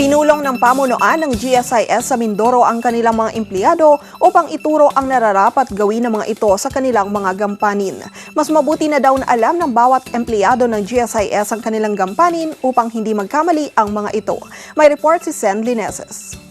Pinulong ng pamunuan ng GSIS sa Mindoro ang kanilang mga empleyado upang ituro ang nararapat gawin ng mga ito sa kanilang mga gampanin. Mas mabuti na daw na alam ng bawat empleyado ng GSIS ang kanilang gampanin upang hindi magkamali ang mga ito. May report si Sen Lineses.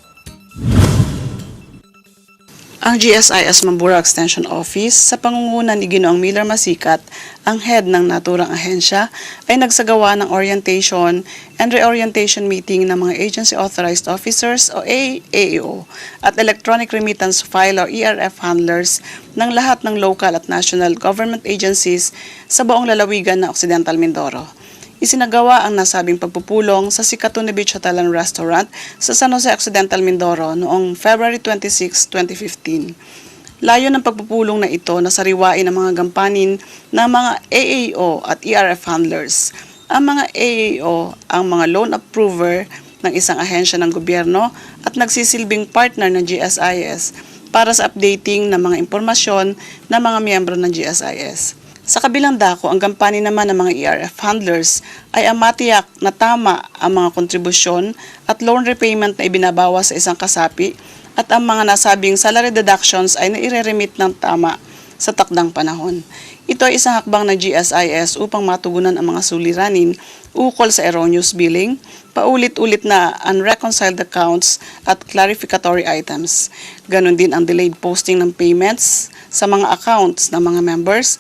Ang GSIS Mambura Extension Office sa pangunguna ni Ginoong Miller Masikat, ang head ng naturang ahensya, ay nagsagawa ng orientation and reorientation meeting ng mga Agency Authorized Officers o AAO at Electronic Remittance File o ERF handlers ng lahat ng local at national government agencies sa buong lalawigan ng Occidental Mindoro. Isinagawa ang nasabing pagpupulong sa Sikatune Beach Hotel and Restaurant sa San Jose Occidental, Mindoro noong February 26, 2015. Layo ng pagpupulong na ito na sariwain ang mga gampanin ng mga AAO at ERF handlers. Ang mga AAO ang mga loan approver ng isang ahensya ng gobyerno at nagsisilbing partner ng GSIS para sa updating ng mga impormasyon ng mga miyembro ng GSIS. Sa kabilang dako, ang gampani naman ng mga ERF handlers ay ang matiyak na tama ang mga kontribusyon at loan repayment na ibinabawas sa isang kasapi at ang mga nasabing salary deductions ay naire-remit ng tama sa takdang panahon. Ito ay isang hakbang ng GSIS upang matugunan ang mga suliranin ukol sa erroneous billing, paulit-ulit na unreconciled accounts at clarificatory items. Ganon din ang delayed posting ng payments sa mga accounts ng mga members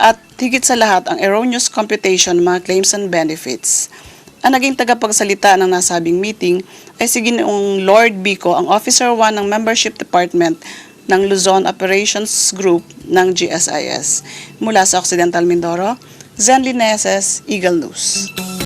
at higit sa lahat ang erroneous computation ng mga claims and benefits. Ang naging tagapagsalita ng nasabing meeting ay si Ginoong Lord Bico, ang Officer 1 ng Membership Department ng Luzon Operations Group ng GSIS. Mula sa Occidental Mindoro, Zen Lineses, Eagle News.